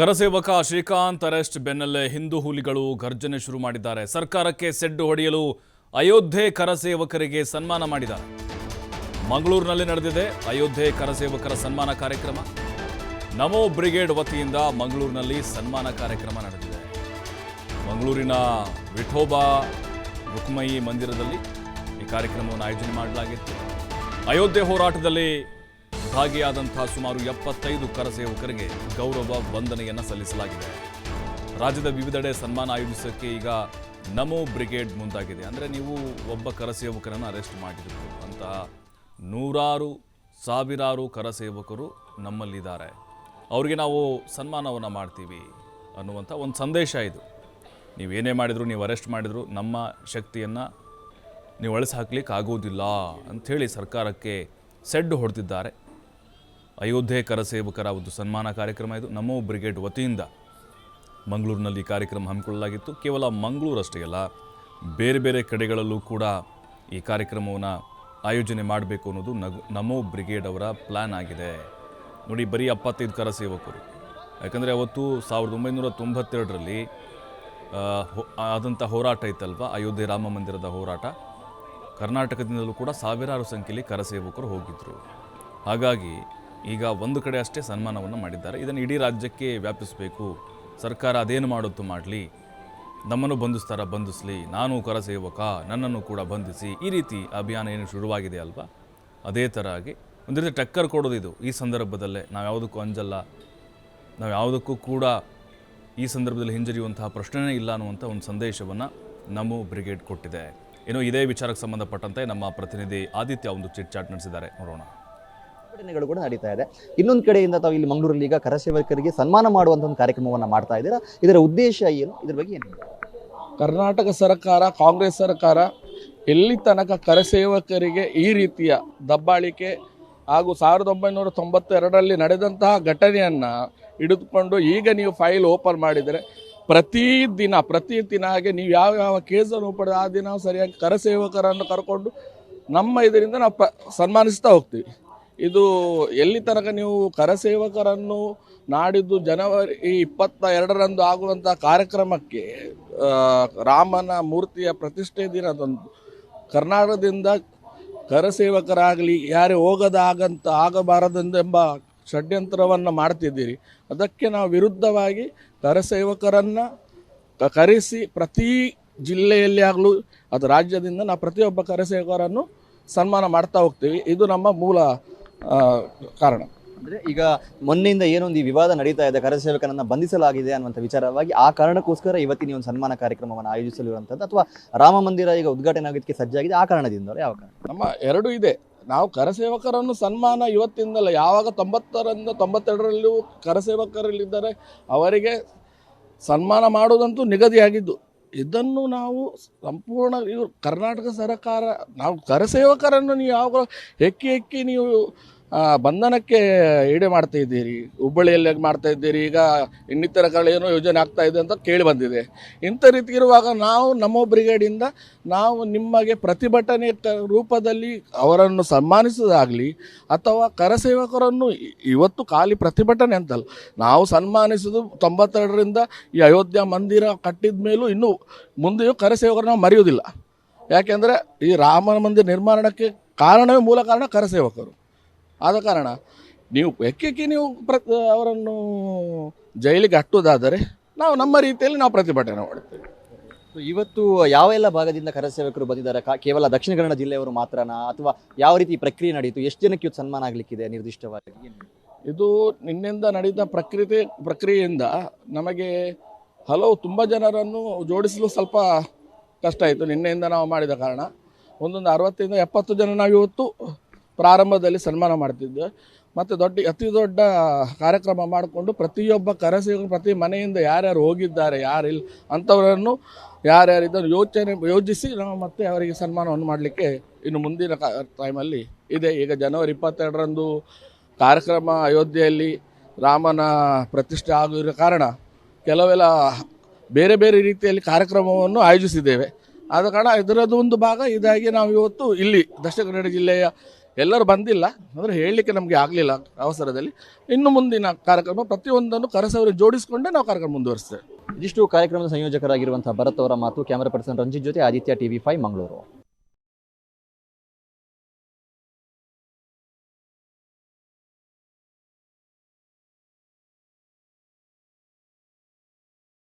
Kar sevak Srikanth, arrest ಬೆನ್ನಲ್ಲೇ ಹಿಂದೂ ಹುಲಿಗಳು ಗರ್ಜನೆ ಶುರು ಮಾಡಿದ್ದಾರೆ. ಸರ್ಕಾರಕ್ಕೆ ಸೆಡ್ಡು ಹೊಡೆಯಲು ಅಯೋಧ್ಯೆ ಕರಸೇವಕರಿಗೆ ಸನ್ಮಾನ ಮಾಡಿದ್ದಾರೆ. ಮಂಗಳೂರಿನಲ್ಲಿ ನಡೆದಿದೆ ಅಯೋಧ್ಯೆ ಕರಸೇವಕರ ಸನ್ಮಾನ ಕಾರ್ಯಕ್ರಮ. ನಮೋ ಬ್ರಿಗೇಡ್ ವತಿಯಿಂದ ಮಂಗಳೂರಿನಲ್ಲಿ ಸನ್ಮಾನ ಕಾರ್ಯಕ್ರಮ ನಡೆದಿದೆ. ಮಂಗಳೂರಿನ ವಿಠೋಬಾ ರುಕ್ಮಯಿ ಮಂದಿರದಲ್ಲಿ ಈ ಕಾರ್ಯಕ್ರಮವನ್ನು ಆಯೋಜನೆ ಮಾಡಲಾಗಿತ್ತು. ಅಯೋಧ್ಯೆ ಹೋರಾಟದಲ್ಲಿ ಭಾಗಿಯಾದಂತಹ ಸುಮಾರು ಎಪ್ಪತ್ತೈದು ಕರಸೇವಕರಿಗೆ ಗೌರವ ವಂದನೆಯನ್ನು ಸಲ್ಲಿಸಲಾಗಿದೆ. ರಾಜ್ಯದ ವಿವಿಧೆಡೆ ಸನ್ಮಾನ ಆಯೋಜಿಸೋಕ್ಕೆ ಈಗ ನಮೋ ಬ್ರಿಗೇಡ್ ಮುಂದಾಗಿದೆ. ಅಂದರೆ ನೀವು ಒಬ್ಬ ಕರಸೇವಕರನ್ನು ಅರೆಸ್ಟ್ ಮಾಡಿರಬೇಕು ಅಂತಹ ನೂರಾರು, ಸಾವಿರಾರು ಕರಸೇವಕರು ನಮ್ಮಲ್ಲಿದ್ದಾರೆ. ಅವರಿಗೆ ನಾವು ಸನ್ಮಾನವನ್ನು ಮಾಡ್ತೀವಿ ಅನ್ನುವಂಥ ಒಂದು ಸಂದೇಶ ಇದು. ನೀವೇನೇ ಮಾಡಿದ್ರು, ನೀವು ಅರೆಸ್ಟ್ ಮಾಡಿದ್ರು, ನಮ್ಮ ಶಕ್ತಿಯನ್ನು ನೀವು ಅಳಿಸಿ ಹಾಕ್ಲಿಕ್ಕೆ ಆಗೋದಿಲ್ಲ ಅಂಥೇಳಿ ಸರ್ಕಾರಕ್ಕೆ ಸೆಡ್ಡು ಹೊಡೆದಿದ್ದಾರೆ. ಅಯೋಧ್ಯೆ ಕರಸೇವಕರ ಒಂದು ಸನ್ಮಾನ ಕಾರ್ಯಕ್ರಮ ಇದು. ನಮೋ ಬ್ರಿಗೇಡ್ ವತಿಯಿಂದ ಮಂಗಳೂರಿನಲ್ಲಿ ಕಾರ್ಯಕ್ರಮ ಹಮ್ಮಿಕೊಳ್ಳಲಾಗಿತ್ತು. ಕೇವಲ ಮಂಗಳೂರು ಅಷ್ಟೇ ಅಲ್ಲ, ಬೇರೆ ಬೇರೆ ಕಡೆಗಳಲ್ಲೂ ಕೂಡ ಈ ಕಾರ್ಯಕ್ರಮವನ್ನು ಆಯೋಜನೆ ಮಾಡಬೇಕು ಅನ್ನೋದು ನಗು ನಮೋ ಬ್ರಿಗೇಡ್ ಅವರ ಪ್ಲ್ಯಾನ್ ಆಗಿದೆ. ನೋಡಿ, ಬರೀ ಎಪ್ಪತ್ತೈದು ಕರಸೇವಕರು ಯಾಕಂದರೆ ಅವತ್ತು ಸಾವಿರದ ಒಂಬೈನೂರ ತೊಂಬತ್ತೆರಡರಲ್ಲಿ ಆದಂಥ ಹೋರಾಟ ಇತ್ತಲ್ವ? ಅಯೋಧ್ಯೆ ರಾಮ ಮಂದಿರದ ಹೋರಾಟ. ಕರ್ನಾಟಕದಿಂದಲೂ ಕೂಡ ಸಾವಿರಾರು ಸಂಖ್ಯೆಯಲ್ಲಿ ಕರಸೇವಕರು ಹೋಗಿದ್ದರು ಹಾಗಾಗಿ ಈಗ ಒಂದು ಕಡೆ ಅಷ್ಟೇ ಸನ್ಮಾನವನ್ನು ಮಾಡಿದ್ದಾರೆ. ಇದನ್ನು ಇಡೀ ರಾಜ್ಯಕ್ಕೆ ವ್ಯಾಪಿಸಬೇಕು. ಸರ್ಕಾರ ಅದೇನು ಮಾಡುತ್ತೋ ಮಾಡಲಿ. ನಮ್ಮನ್ನು ಬಂಧಿಸ್ತಾರ, ಬಂಧಿಸಲಿ. ನಾನು ಕರಸೇವಕ, ನನ್ನನ್ನು ಕೂಡ ಬಂಧಿಸಿ. ಈ ರೀತಿ ಅಭಿಯಾನ ಏನು ಶುರುವಾಗಿದೆ ಅಲ್ವಾ? ಅದೇ ಥರ ಆಗಿ ಒಂದು ರೀತಿ ಟಕ್ಕರ್ ಕೊಡೋದು ಇದು. ಈ ಸಂದರ್ಭದಲ್ಲೇ ನಾವು ಯಾವುದಕ್ಕೂ ಅಂಜಲ್ಲ. ನಾವು ಯಾವುದಕ್ಕೂ ಕೂಡ ಈ ಸಂದರ್ಭದಲ್ಲಿ ಹಿಂಜರಿಯುವಂತಹ ಪ್ರಶ್ನೆನೇ ಇಲ್ಲ ಅನ್ನುವಂಥ ಒಂದು ಸಂದೇಶವನ್ನು ನಮ್ಮ ಬ್ರಿಗೇಡ್ ಕೊಟ್ಟಿದೆ. ಏನೋ ಇದೇ ವಿಚಾರಕ್ಕೆ ಸಂಬಂಧಪಟ್ಟಂತೆ ನಮ್ಮ ಪ್ರತಿನಿಧಿ ಆದಿತ್ಯ ಒಂದು ಚಿಟ್ ಚಾಟ್ ನಡೆಸಿದ್ದಾರೆ. ನೋಡೋಣ. ಪ್ರತಿಭಟನೆಗಳು ಕೂಡ ನಡೀತಾ ಇದೆ. ಇನ್ನೊಂದು ಕಡೆಯಿಂದ ತಾವು ಇಲ್ಲಿ ಮಂಗಳೂರಲ್ಲಿ ಈಗ ಕರಸೇವಕರಿಗೆ ಸನ್ಮಾನ ಮಾಡುವಂಥ ಒಂದು ಕಾರ್ಯಕ್ರಮವನ್ನು ಮಾಡ್ತಾ ಇದ್ದೀರಾ? ಇದರ ಉದ್ದೇಶ ಏನು? ಇದ್ರ ಬಗ್ಗೆ ಏನು ಕರ್ನಾಟಕ ಸರ್ಕಾರ, ಕಾಂಗ್ರೆಸ್ ಸರ್ಕಾರ ಎಲ್ಲಿ ತನಕ ಕರಸೇವಕರಿಗೆ ಈ ರೀತಿಯ ದಬ್ಬಾಳಿಕೆ ಹಾಗೂ ಸಾವಿರದ ಒಂಬೈನೂರ ತೊಂಬತ್ತೆರಡರಲ್ಲಿ ನಡೆದಂತಹ ಘಟನೆಯನ್ನು ಹಿಡಿದುಕೊಂಡು ಈಗ ನೀವು ಫೈಲ್ ಓಪನ್ ಮಾಡಿದರೆ ಪ್ರತಿ ದಿನ ಪ್ರತಿ ದಿನ ಹಾಗೆ ನೀವು ಯಾವ ಯಾವ ಕೇಸನ್ನು ಪಡೆದ ಆ ದಿನ ಸರಿಯಾಗಿ ಕರಸೇವಕರನ್ನು ಕರ್ಕೊಂಡು ನಮ್ಮ ಇದರಿಂದ ನಾವು ಪ ಸನ್ಮಾನಿಸ್ತಾ ಹೋಗ್ತೀವಿ. ಇದು ಎಲ್ಲಿ ತನಕ ನೀವು ಕರಸೇವಕರನ್ನು ನಾಡಿದ್ದು ಜನವರಿ ಇಪ್ಪತ್ತ ಎರಡರಂದು ಆಗುವಂಥ ಕಾರ್ಯಕ್ರಮಕ್ಕೆ ರಾಮನ ಮೂರ್ತಿಯ ಪ್ರತಿಷ್ಠೆ ದಿನದಂದು ಕರ್ನಾಟಕದಿಂದ ಕರಸೇವಕರಾಗಲಿ, ಯಾರೇ ಹೋಗದಾಗಂತ ಎಂಬ ಷಡ್ಯಂತ್ರವನ್ನು ಮಾಡ್ತಿದ್ದೀರಿ. ಅದಕ್ಕೆ ನಾವು ವಿರುದ್ಧವಾಗಿ ಕರಸೇವಕರನ್ನು ಕರೆಸಿ ಪ್ರತಿ ಜಿಲ್ಲೆಯಲ್ಲಿ ಆಗಲೂ ಅದು ರಾಜ್ಯದಿಂದ ನಾವು ಪ್ರತಿಯೊಬ್ಬ ಕರಸೇವಕರನ್ನು ಸನ್ಮಾನ ಮಾಡ್ತಾ ಹೋಗ್ತೀವಿ. ಇದು ನಮ್ಮ ಮೂಲ ಕಾರಣ. ಅಂದ್ರೆ ಈಗ ಮೊನ್ನೆಯಿಂದ ಏನೊಂದು ಈ ವಿವಾದ ನಡೀತಾ ಇದೆ ಕರಸೇವಕನನ್ನ ಬಂಧಿಸಲಾಗಿದೆ ಅನ್ನುವಂಥ ವಿಚಾರವಾಗಿ ಆ ಕಾರಣಕ್ಕೋಸ್ಕರ ಇವತ್ತಿನ ಒಂದು ಸನ್ಮಾನ ಕಾರ್ಯಕ್ರಮವನ್ನು ಆಯೋಜಿಸಲಿರುವಂಥದ್ದು ಅಥವಾ ರಾಮ ಮಂದಿರ ಈಗ ಉದ್ಘಾಟನೆ ಆಗೋದಕ್ಕೆ ಸಜ್ಜಾಗಿದೆ ಆ ಕಾರಣದಿಂದ ಯಾವ ಕಾರಣ? ನಮ್ಮ ಎರಡೂ ಇದೆ. ನಾವು ಕರಸೇವಕರನ್ನು ಸನ್ಮಾನ ಇವತ್ತಿಂದಲ್ಲ ಯಾವಾಗ ತೊಂಬತ್ತರಿಂದ ತೊಂಬತ್ತೆರಡರಲ್ಲೂ ಕರಸೇವಕರಲ್ಲಿದ್ದಾರೆ ಅವರಿಗೆ ಸನ್ಮಾನ ಮಾಡುವುದಂತೂ ನಿಗದಿಯಾಗಿದ್ದು. ಇದನ್ನು ನಾವು ಸಂಪೂರ್ಣ ಇವರು ಕರ್ನಾಟಕ ಸರಕಾರ ನಾವು ಕರಸೇವಕರನ್ನು ನೀವು ಯಾವಾಗ ಹೆಕ್ಕಿ ಹೆಕ್ಕಿ ನೀವು ಬಂಧನಕ್ಕೆ ಈಡೆ ಮಾಡ್ತಾ ಇದ್ದೀರಿ. ಹುಬ್ಬಳ್ಳಿಯಲ್ಲಿ ಮಾಡ್ತಾ ಇದ್ದೀರಿ? ಈಗ ಇನ್ನಿತರ ಏನೋ ಯೋಜನೆ ಆಗ್ತಾ ಇದೆ ಅಂತ ಕೇಳಿ ಬಂದಿದೆ. ಇಂಥ ರೀತಿ ಇರುವಾಗ ನಾವು ನಮ್ಮ ಬ್ರಿಗೇಡಿಂದ ನಾವು ನಿಮಗೆ ಪ್ರತಿಭಟನೆ ರೂಪದಲ್ಲಿ ಅವರನ್ನು ಸನ್ಮಾನಿಸುವುದಾಗಲಿ ಅಥವಾ ಕರಸೇವಕರನ್ನು ಇವತ್ತು ಖಾಲಿ ಪ್ರತಿಭಟನೆ ಅಂತಲ್ಲ, ನಾವು ಸನ್ಮಾನಿಸುವುದು ತೊಂಬತ್ತೆರಡರಿಂದ ಈ ಅಯೋಧ್ಯೆ ಮಂದಿರ ಕಟ್ಟಿದ ಮೇಲೂ ಇನ್ನೂ ಮುಂದೆಯೂ ಕರಸೇವಕರನ್ನು ನಾವು ಮರೆಯೋದಿಲ್ಲ ಯಾಕೆಂದರೆ ಈ ರಾಮ ಮಂದಿರ ನಿರ್ಮಾಣಕ್ಕೆ ಕಾರಣವೇ ಮೂಲ ಕಾರಣ ಕರಸೇವಕರು. ಆದ ಕಾರಣ ನೀವು ಎಕ್ಕೆಕ್ಕೆ ನೀವು ಪ್ರ ಅವರನ್ನು ಜೈಲಿಗೆ ಹಟ್ಟುವುದಾದರೆ ನಾವು ನಮ್ಮ ರೀತಿಯಲ್ಲಿ ನಾವು ಪ್ರತಿಭಟನೆ ಮಾಡ್ತೇವೆ ಇವತ್ತು ಯಾವ ಎಲ್ಲ ಭಾಗದಿಂದ ಕರಸೇವಕರು ಬಂದಿದ್ದಾರೆ? ಕಾ- ಕೇವಲ ದಕ್ಷಿಣ ಕನ್ನಡ ಜಿಲ್ಲೆಯವರು ಮಾತ್ರನಾ? ಅಥವಾ ಯಾವ ರೀತಿ ಪ್ರಕ್ರಿಯೆ ನಡೆಯಿತು ಎಷ್ಟು ಜನಕ್ಕೆ ಇವತ್ತು ಸನ್ಮಾನ ಆಗಲಿಕ್ಕಿದೆ ನಿರ್ದಿಷ್ಟವಾಗಿ? ಏನು? ಇದು ನಿನ್ನೆಯಿಂದ ನಡೆದ ಪ್ರಕೃತಿ ಪ್ರಕ್ರಿಯೆಯಿಂದ ನಮಗೆ ಹಲವು ತುಂಬ ಜನರನ್ನು ಜೋಡಿಸಲು ಸ್ವಲ್ಪ ಕಷ್ಟ ಆಯಿತು ನಿನ್ನೆಯಿಂದ ನಾವು ಮಾಡಿದ ಕಾರಣ. ಒಂದೊಂದು ಅರವತ್ತರಿಂದ ಎಪ್ಪತ್ತು ಜನ ನಾವು ಇವತ್ತು ಪ್ರಾರಂಭದಲ್ಲಿ ಸನ್ಮಾನ ಮಾಡ್ತಿದ್ದೆ. ಮತ್ತು ದೊಡ್ಡ, ಅತಿ ದೊಡ್ಡ ಕಾರ್ಯಕ್ರಮ ಮಾಡಿಕೊಂಡು ಪ್ರತಿಯೊಬ್ಬ ಕರಸೇವಕ ಪ್ರತಿ ಮನೆಯಿಂದ ಯಾರ್ಯಾರು ಹೋಗಿದ್ದಾರೆ, ಯಾರಿಲ್ಲ ಅಂಥವರನ್ನು ಯಾರ್ಯಾರು ಇದನ್ನು ಯೋಚನೆ, ಯೋಜಿಸಿ ನಾವು ಮತ್ತೆ ಅವರಿಗೆ ಸನ್ಮಾನವನ್ನು ಮಾಡಲಿಕ್ಕೆ ಇನ್ನು ಮುಂದಿನ ಟೈಮಲ್ಲಿ ಇದೆ. ಈಗ ಜನವರಿ ಇಪ್ಪತ್ತೆರಡರಂದು ಕಾರ್ಯಕ್ರಮ ಅಯೋಧ್ಯೆಯಲ್ಲಿ ರಾಮನ ಪ್ರತಿಷ್ಠೆ ಆಗಿರೋ ಕಾರಣ ಕೆಲವೆಲ್ಲ ಬೇರೆ ಬೇರೆ ರೀತಿಯಲ್ಲಿ ಕಾರ್ಯಕ್ರಮವನ್ನು ಆಯೋಜಿಸಿದ್ದೇವೆ. ಆದ ಕಾರಣ ಇದರದ್ದು ಒಂದು ಭಾಗ ಇದಾಗಿ ನಾವು ಇವತ್ತು ಇಲ್ಲಿ ದಕ್ಷಿಣ ಕನ್ನಡ ಜಿಲ್ಲೆಯ ಎಲ್ಲರೂ ಬಂದಿಲ್ಲ. ಅಂದರೆ ಹೇಳಲಿಕ್ಕೆ ನಮಗೆ ಆಗಲಿಲ್ಲ ಅವಸರದಲ್ಲಿ. ಇನ್ನು ಮುಂದಿನ ಕಾರ್ಯಕ್ರಮ ಪ್ರತಿಯೊಂದನ್ನು ಕರಸವರು ಜೋಡಿಸಿಕೊಂಡೇ ನಾವು ಕಾರ್ಯಕ್ರಮ ಮುಂದುವರಿಸ್ತೇವೆ. ಇದಿಷ್ಟು ಕಾರ್ಯಕ್ರಮದ ಸಂಯೋಜಕರಾಗಿರುವಂತಹ ಭರತ್ ಅವರ ಮಾತು, ಕ್ಯಾಮರಾ ಪರ್ಸನ್ ರಂಜಿತ್ ಜೊತೆ ಆದಿತ್ಯ ಟಿವಿ ಫೈವ್, ಮಂಗಳೂರು.